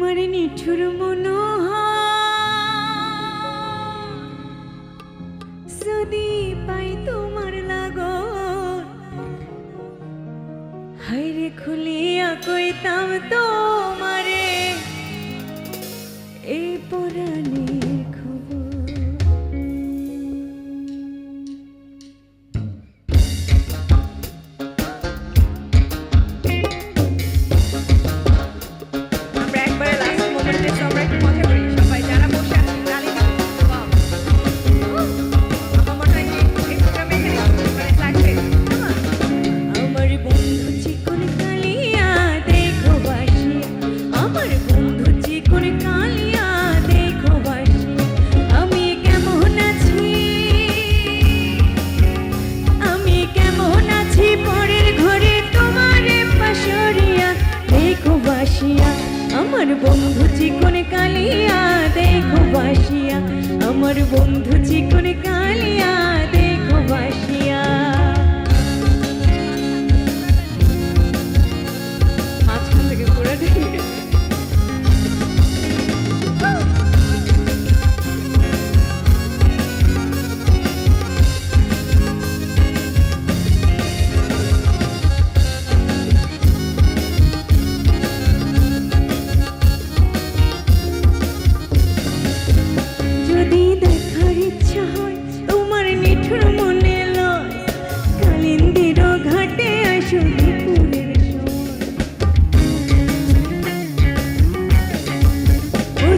তোমার নিঠুর যদি পাই তোমার লাগন হাইরে খুলিয়া কইতাম তোমারে। এই পুরাণী আমার বন্ধু চিকন কালিয়া দেখো বাসিয়া। আমার বন্ধু চিকন কালিয়া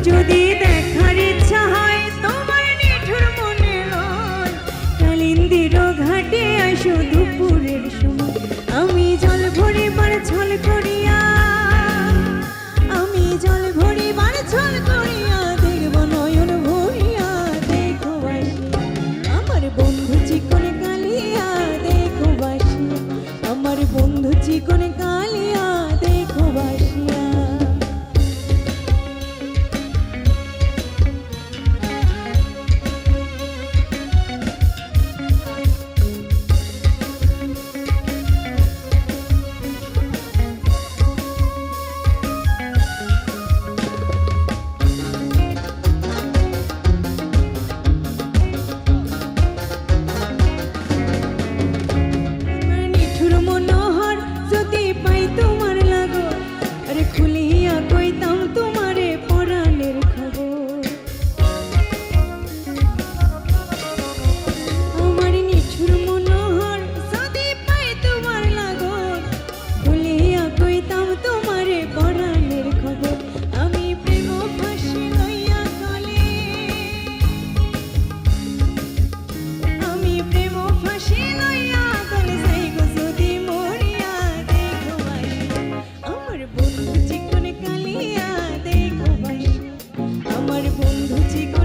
যদি দেখার ইচ্ছা হয়, তোমায় নিঠুর মনে কালিন্দির ঘাটে আসো দুপুরের সময়। আমি জল ভরে ভরিবার ছল করিয়া, আমি জল ভরে ভরিবার ছল করিয়া দেখব নয়ন ভরিয়া, দেখো আমার বন্ধু চিকন কালিয়া, দেখো আমার বন্ধু চিকন কালিয়া Bondhuti Ko.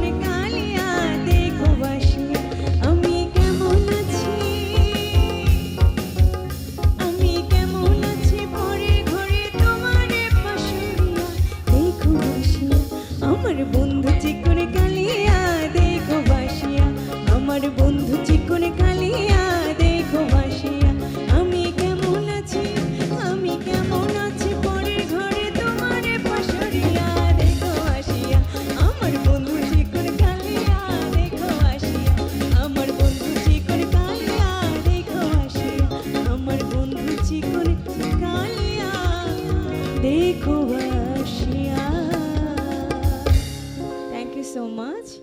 Thank you so much.